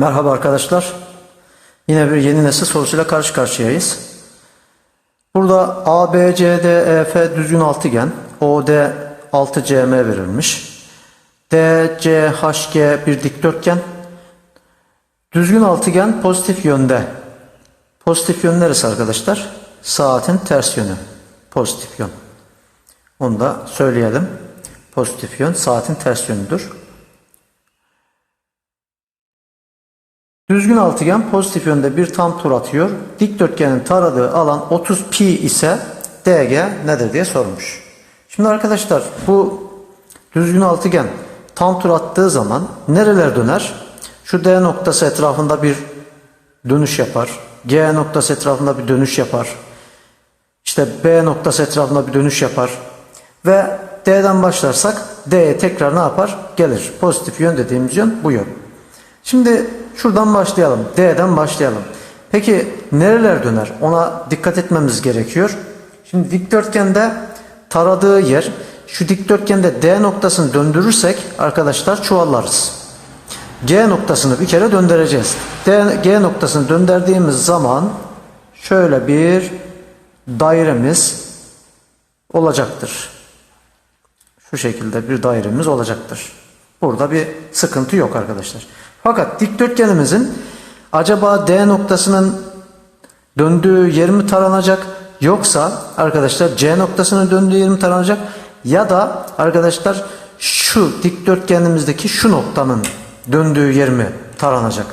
Merhaba arkadaşlar. Yine bir yeni nesil sorusuyla karşı karşıyayız. Burada A, B, C, D, E, F düzgün altıgen. OD 6CM verilmiş. D, C, H, G bir dikdörtgen. Düzgün altıgen pozitif yönde. Pozitif yön neresi arkadaşlar? Saatin ters yönü. Pozitif yön. Onu da söyleyelim. Pozitif yön saatin ters yönüdür. Düzgün altıgen pozitif yönde bir tam tur atıyor. Dikdörtgenin taradığı alan 30 pi ise DG nedir diye sormuş. Şimdi arkadaşlar bu düzgün altıgen tam tur attığı zaman nereler döner? Şu D noktası etrafında bir dönüş yapar. G noktası etrafında bir dönüş yapar. İşte B noktası etrafında bir dönüş yapar. Ve D'den başlarsak D'ye tekrar ne yapar? Gelir. Pozitif yön dediğimiz yön bu yön. Şimdi şuradan başlayalım. D'den başlayalım. Peki nereler döner? Ona dikkat etmemiz gerekiyor. Şimdi dikdörtgende taradığı yer şu dikdörtgende D noktasını döndürürsek arkadaşlar çuvallarız. G noktasını bir kere döndüreceğiz. D, G noktasını döndürdüğümüz zaman şöyle bir dairemiz olacaktır. Şu şekilde bir dairemiz olacaktır. Burada bir sıkıntı yok arkadaşlar. Fakat dikdörtgenimizin acaba D noktasının döndüğü yer mi taranacak yoksa arkadaşlar C noktasının döndüğü yer mi taranacak ya da arkadaşlar şu dikdörtgenimizdeki şu noktanın döndüğü yer mi taranacak?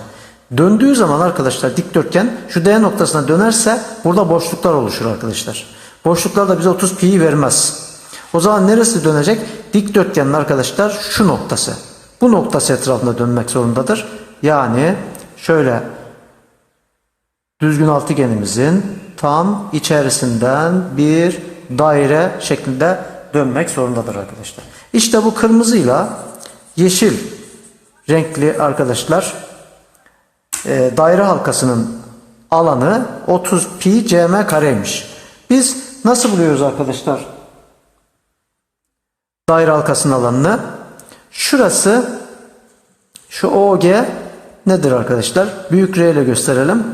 Döndüğü zaman arkadaşlar dikdörtgen şu D noktasına dönerse burada boşluklar oluşur arkadaşlar. Boşluklar da bize 30 pi'yi vermez. O zaman neresi dönecek? Dikdörtgenin arkadaşlar şu noktası. Bu noktası etrafında dönmek zorundadır. Yani şöyle düzgün altıgenimizin tam içerisinden bir daire şeklinde dönmek zorundadır arkadaşlar. İşte bu kırmızıyla yeşil renkli arkadaşlar e, daire halkasının alanı 30 pi cm kareymiş. Biz nasıl buluyoruz arkadaşlar daire halkasının alanını? Şurası şu OG nedir arkadaşlar? Büyük R ile gösterelim.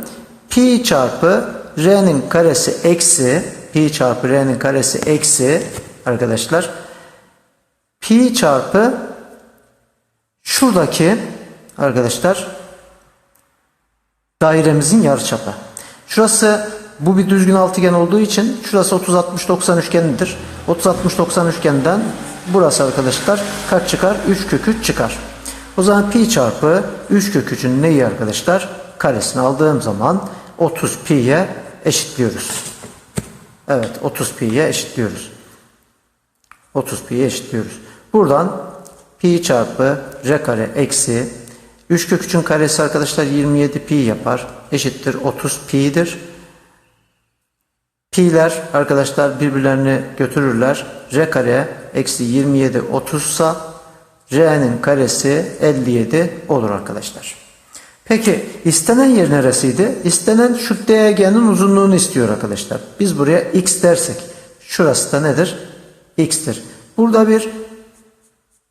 Pi çarpı R'nin karesi eksi pi çarpı R'nin karesi eksi arkadaşlar pi çarpı şuradaki arkadaşlar dairemizin yarıçapı. Şurası bu bir düzgün altıgen olduğu için şurası 30 60 90 üçgenidir. 30 60 90 üçgenden burası arkadaşlar kaç çıkar? 3 kök 3 çıkar. O zaman pi çarpı 3 kök 3'ün neyi arkadaşlar? Karesini aldığım zaman 30 pi'ye eşitliyoruz. Evet 30 pi'ye eşitliyoruz. 30 pi'ye eşitliyoruz. Buradan pi çarpı r kare eksi 3 kök 3'ün karesi arkadaşlar 27 pi yapar. Eşittir 30 pi'dir. Pi'ler arkadaşlar birbirlerini götürürler. R kare eksi 27 30 sa R'nin karesi 57 olur arkadaşlar. Peki istenen yer neresiydi? İstenen şu DG'nin uzunluğunu istiyor arkadaşlar. Biz buraya x dersek şurası da nedir? x'tir. Burada bir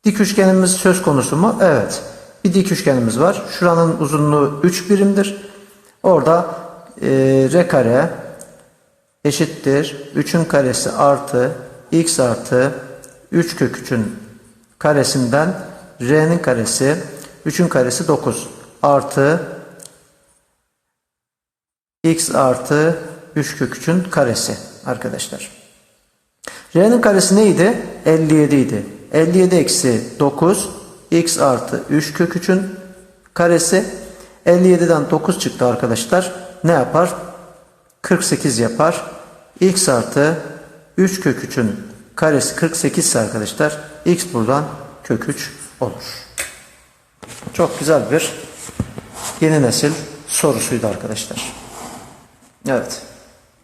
dik üçgenimiz söz konusu mu? Evet. Bir dik üçgenimiz var. Şuranın uzunluğu 3 birimdir. Orada e, r kare eşittir 3'ün karesi artı x artı 3 kök 3'ün karesinden r'nin karesi 3'ün karesi 9 artı x artı 3 kök 3'ün karesi arkadaşlar. R'nin karesi neydi? 57 idi. 57 eksi 9 x artı 3 kök 3'ün karesi 57'den 9 çıktı arkadaşlar. Ne yapar? 48 yapar. x artı 3 kök 3'ün karesi 48 ise arkadaşlar x buradan kök 3 olur. Çok güzel bir yeni nesil sorusuydu arkadaşlar. Evet.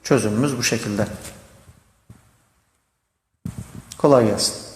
Çözümümüz bu şekilde. Kolay gelsin.